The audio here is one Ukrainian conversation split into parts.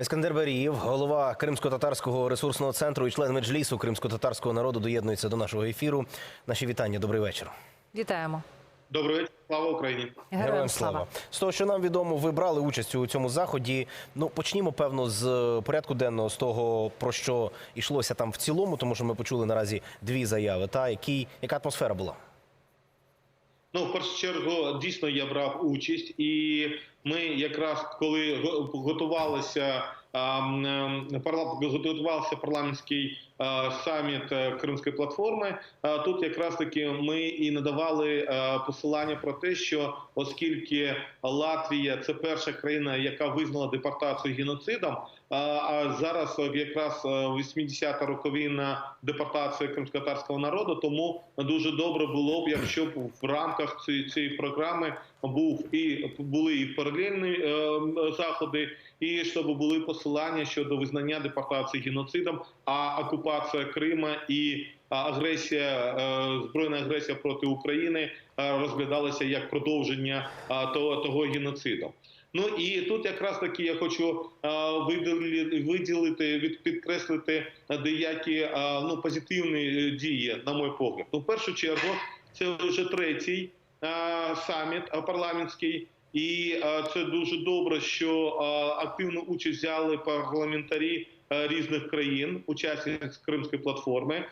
Ескандер Барієв, голова Кримсько-татарського ресурсного центру і член меджлісу кримсько-татарського народу, доєднується до нашого ефіру. Наші вітання. Добрий вечір. Вітаємо. Добрий вечір, слава Україні. Героям слава. З того, що нам відомо, ви брали участь у цьому заході. Ну почнімо певно з е, порядку денного, з того про що йшлося там в цілому, тому що ми почули наразі дві заяви. Та які яка атмосфера була? Ну, в першу чергу, дійсно я брав участь, і ми якраз коли готувалися ем, готувався парламентський саміт е, Кримської платформи. Тут якраз таки ми і надавали е, посилання про те, що оскільки Латвія це перша країна, яка визнала депортацію геноцидом. А зараз е, якраз е, 80-та роковина депортації кримськотарського народу. Тому дуже добре було б, якщо б в рамках цієї, цієї програми був і були і паралельні е, заходи, і щоб були посилання щодо визнання депортації геноцидом, а окупація Крима і агресія, е, збройна агресія проти України е, розглядалася як продовження а, того, того геноциду. Ну і тут якраз таки я хочу е, виділити, від підкреслити деякі е, ну позитивні е, дії, на мій погляд. Ну, в першу чергу, це вже третій саміт парламентський. І це дуже добре, що активну участь взяли парламентарі різних країн, учасниць Кримської платформи.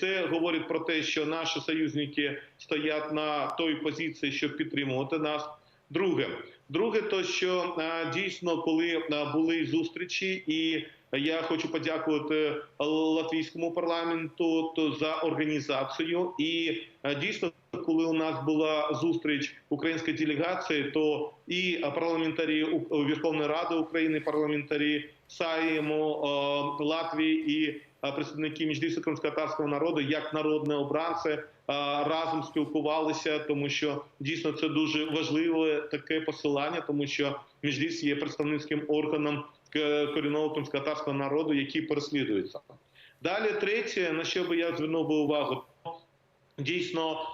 Це говорить про те, що наші союзники стоять на той позиції, щоб підтримувати нас. Друге, друге, то що е, дійсно, коли е, були зустрічі, і я хочу подякувати латвійському парламенту то за організацію. І е, дійсно, коли у нас була зустріч української делегації, то і парламентарі Верховної Ради України, парламентарі Сайму е, Латвії і представники Міжлісу кримськотарського народу, як народне обранці, е, разом спілкувалися, тому що дійсно це дуже важливе таке посилання, тому що Міжліс є представницьким органом корінного кримськотарського народу, який переслідується. Далі третє, на що би я звернув би увагу, Дійсно,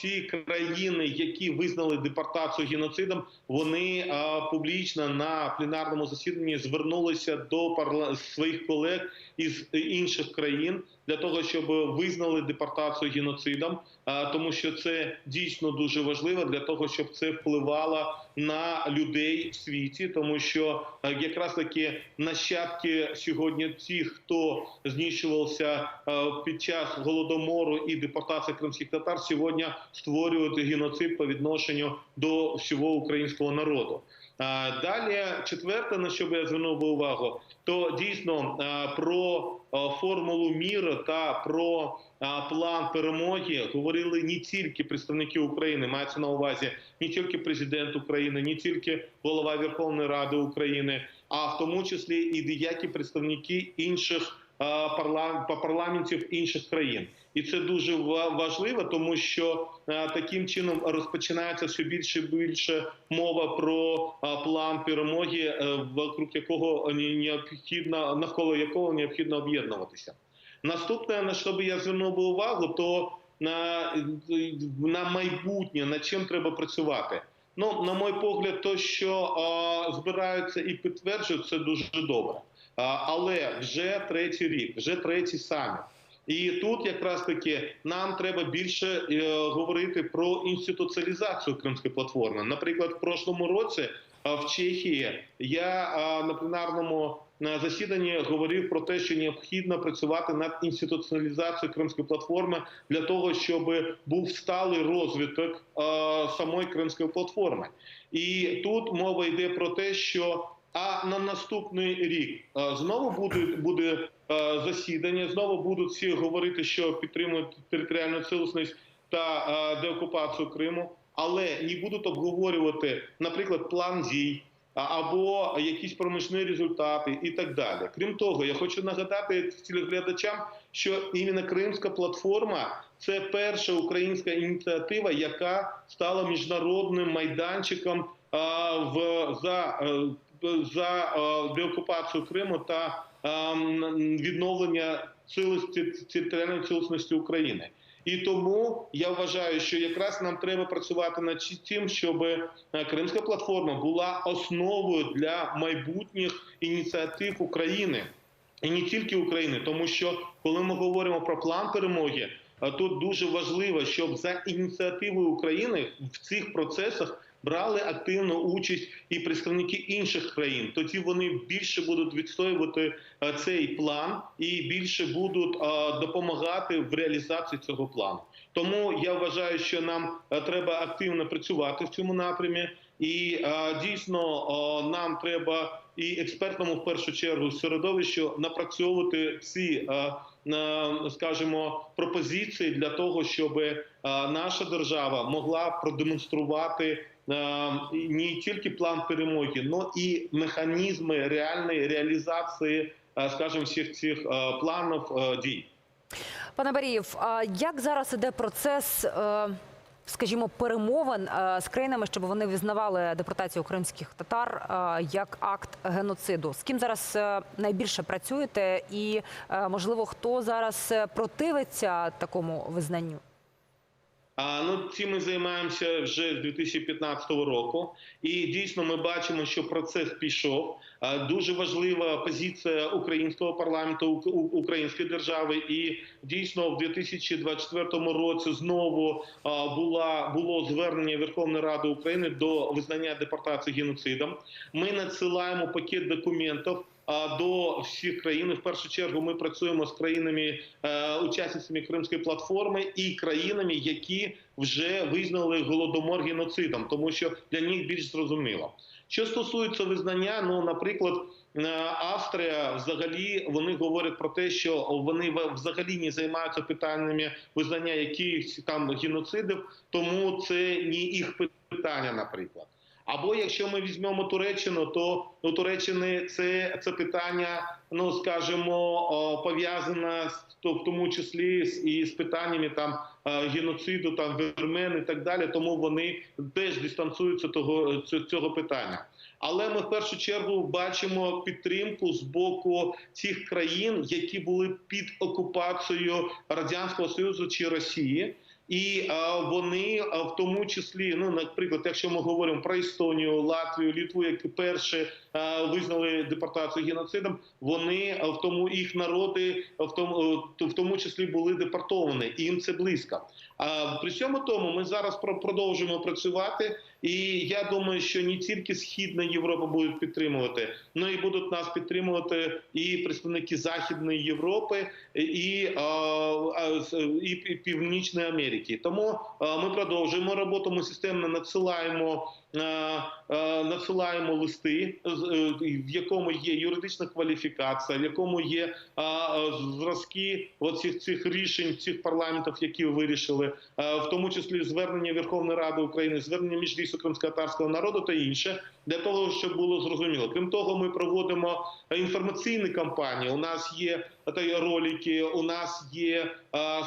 ті країни, які визнали депортацію геноцидом, вони публічно на пленарному засіданні звернулися до своїх колег із інших країн для того, щоб визнали депортацію геноцидом, тому що це дійсно дуже важливо для того, щоб це впливало на людей в світі, тому що е, якраз таки нащадки сьогодні ті, хто знищувався е, під час голодомору і депортації кримських татар, сьогодні створюють геноцид по відношенню до всього українського народу. Далі, четверте, на що би я звернув би увагу, то дійсно про формулу міру та про план перемоги говорили не тільки представники України, мається на увазі не тільки президент України, не тільки голова Верховної Ради України, а в тому числі і деякі представники інших парламентів інших країн. І це дуже ва- важливо, тому що е, таким чином розпочинається все більше і більше мова про е, план перемоги, е, вокруг якого не- необхідно навколо якого необхідно об'єднуватися. Наступне, на що би я звернув увагу, то на, на майбутнє, над чим треба працювати. Ну, на мій погляд, то, що е, збираються і підтверджують, це дуже добре. Але вже третій рік, вже третій саміт. І тут якраз таки нам треба більше е, говорити про інституціалізацію кримської платформи. Наприклад, в прошлому році е, в Чехії я е, на пленарному на засіданні говорив про те, що необхідно працювати над інституціалізацією кримської платформи для того, щоб був сталий розвиток е, самої кримської платформи. І тут мова йде про те, що а на наступний рік е, знову буде буде е, засідання. Знову будуть всі говорити, що підтримують територіальну цілісність та е, деокупацію Криму, але не будуть обговорювати, наприклад, план дій. Або якісь проміжні результати і так далі. Крім того, я хочу нагадати телеглядачам, що іменно Кримська платформа це перша українська ініціатива, яка стала міжнародним майданчиком в за, за е, деокупацію Криму та ем, відновлення територіальної цілісності України. І тому я вважаю, що якраз нам треба працювати над тим, щоб е, Кримська платформа була основою для майбутніх ініціатив України. І не тільки України, тому що коли ми говоримо про план перемоги, тут дуже важливо, щоб за ініціативою України в цих процесах брали активну участь і представники інших країн. Тоді вони більше будуть відстоювати е, цей план і більше будуть е, допомагати в реалізації цього плану. Тому я вважаю, що нам е, треба активно працювати в цьому напрямі, і дійсно нам треба і експертному в першу чергу середовищу напрацьовувати е, скажімо, пропозиції для того, щоб наша держава могла продемонструвати не тільки план перемоги, але і механізми реальної реалізації, е, скажімо, всіх цих е, планів е, дій. Пане Барієв, а як зараз іде процес, скажімо, перемовин з країнами, щоб вони визнавали депортацію кримських татар як акт геноциду? З ким зараз найбільше працюєте, і можливо, хто зараз противиться такому визнанню? А ну цим ми займаємося вже з 2015 року, і дійсно ми бачимо, що процес пішов. Дуже важлива позиція українського парламенту, української держави, і дійсно в 2024 році знову була було звернення Верховної Ради України до визнання депортації геноцидом. Ми надсилаємо пакет документів до всіх країн. В першу чергу ми працюємо з країнами е, учасницями Кримської платформи і країнами, які вже визнали голодомор геноцидом, тому що для них більш зрозуміло. Що стосується визнання, ну наприклад. е, Австрія взагалі вони говорять про те, що вони взагалі не займаються питаннями визнання якихось там геноцидів, тому це не їх питання, наприклад. Або якщо ми візьмемо Туреччину, то у Туреччини це, це питання, ну скажімо, пов'язане з то в тому числі з і з питаннями там е, геноциду, там вірмен і так далі. Тому вони теж дистанціюються того цього питання. Але ми в першу чергу бачимо підтримку з боку цих країн, які були під окупацією радянського союзу чи Росії. І вони в тому числі, ну наприклад, якщо ми говоримо про Естонію, Латвію, Літву, які перші визнали депортацію геноцидом, вони в тому їх народи в тому а, в тому числі були депортовані, і їм це близько. А при цьому тому ми зараз про- продовжуємо працювати, і я думаю, що не тільки Східна Європа будуть підтримувати, але і будуть нас підтримувати і представники Західної Європи, і, а, і Північної Америки. Тому ми продовжуємо роботу. Ми системно надсилаємо. Е, е, Надсилаємо листи, е, в якому є юридична кваліфікація, в якому є зразки оцих цих рішень цих парламентів, які вирішили, в тому числі звернення Верховної Ради України, звернення міжлісу кримськотарського народу та інше, для того, щоб було зрозуміло. Крім того, ми проводимо інформаційні кампанії. У нас є ролики, у нас є,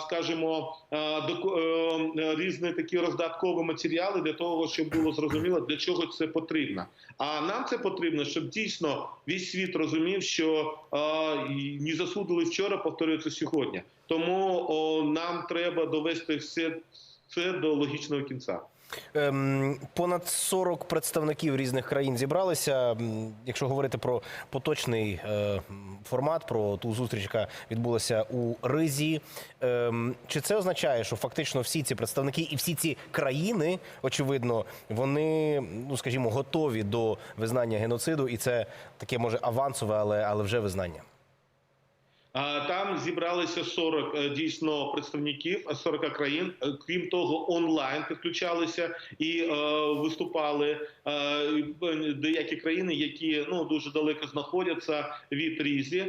скажімо, е, е, різні такі роздаткові матеріали для того, щоб було зрозуміло, для чого це потрібно. А нам це потрібно, щоб дійсно весь світ розумів, що не засудили вчора, повторюється сьогодні. Тому нам треба довести все це до логічного кінця. Ем, понад 40 представників різних країн зібралися. Якщо говорити про поточний е, формат, про ту зустріч, яка відбулася у Ризі, ем, чи це означає, що фактично всі ці представники і всі ці країни, очевидно, вони, ну скажімо, готові до визнання геноциду, і це таке може авансове, але, але вже визнання. Там зібралися 40 е, дійсно представників е, 40 країн. Е, Крім того, онлайн підключалися і е, виступали е, деякі країни, які ну дуже далеко знаходяться від різі.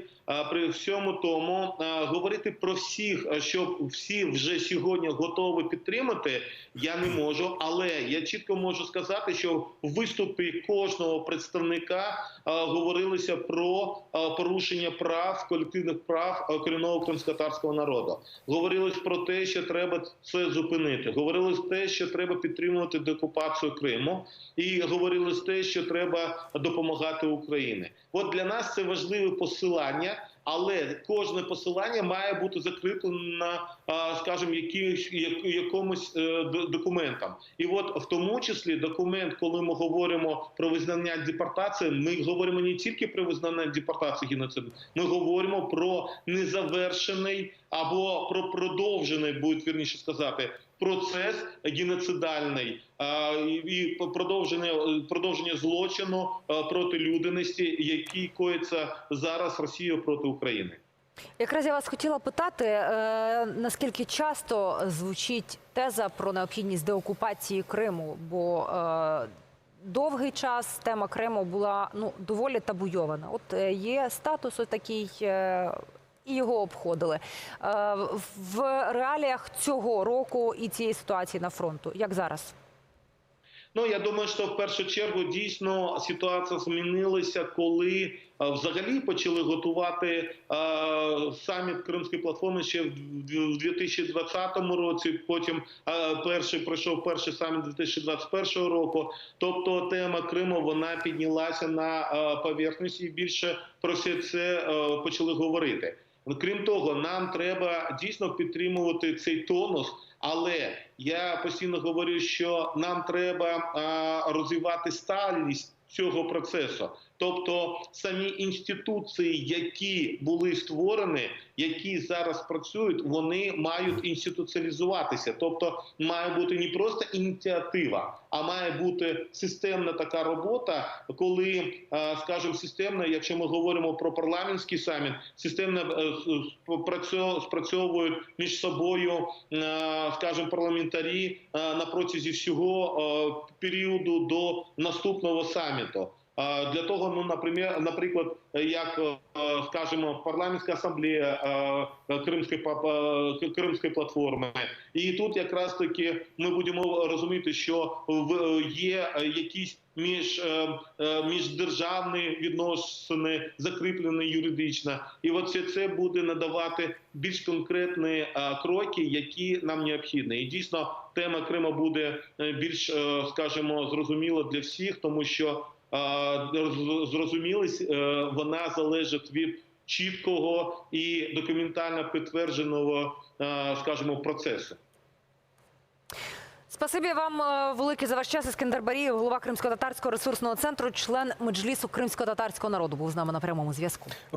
При всьому тому говорити про всіх, е, що всі вже сьогодні готові підтримати, я не можу. Але я чітко можу сказати, що в виступі кожного представника говорилося про порушення прав колективних прав корінного кримськотарського народу. Говорилось про те, що треба це зупинити. Говорилось те, що треба підтримувати деокупацію Криму, і говорилось те, що треба допомагати Україні. От для нас це важливе посилання. Але кожне посилання має бути закріплено, скажімо, якимось, е, документом. І от в тому числі документ, коли ми говоримо про визнання депортації, ми говоримо не тільки про визнання депортації геноциду, ми говоримо про незавершений або про продовжений, буде вірніше сказати, процес геноцидальний і- продовження продовження злочину проти людяності, який коїться зараз Росією проти України. Якраз я вас хотіла питати, е, наскільки часто звучить теза про необхідність деокупації Криму, бо е, довгий час тема Криму була ну доволі табуйована. От е, є статус такий. І його обходили Е, в реаліях цього року і цієї ситуації на фронту. Як зараз? Ну я думаю, що в першу чергу дійсно ситуація змінилася, коли е, взагалі почали готувати е, саміт Кримської платформи ще в дв- в 2020 році. Потім е, перший пройшов перший саміт 2021 року. Тобто тема Криму вона піднялася на е, поверхність і більше про все це е, почали говорити. Крім того, нам треба дійсно підтримувати цей тонус. Але я постійно говорю, що нам треба а, розвивати стальність цього процесу. Тобто самі інституції, які були створені, які зараз працюють, вони мають інституціалізуватися. Тобто має бути не просто ініціатива, а має бути системна така робота, коли, е, скажімо, системно, якщо ми говоримо про парламентський саміт, системно е, спрацьовують між собою, е, скажімо, парламентарі на протязі всього періоду до наступного саміту. Для того, ну, наприклад, як е, скажімо, парламентська асамблея е, Кримської Кримської платформи, і тут якраз таки ми будемо розуміти, що є якісь між е, міждержавні відносини закріплені юридично, і от це буде надавати більш конкретні кроки, які нам необхідні. І дійсно тема Криму буде більш, скажімо, зрозуміла для всіх, тому що зрозумілість е, вона залежить від чіткого і документально підтвердженого, е, скажімо, процесу. Спасибі вам е, велике за ваш час. Іскендер Барієв, голова Кримсько-татарського ресурсного центру, член меджлісу кримсько-татарського народу, був з нами на прямому зв'язку.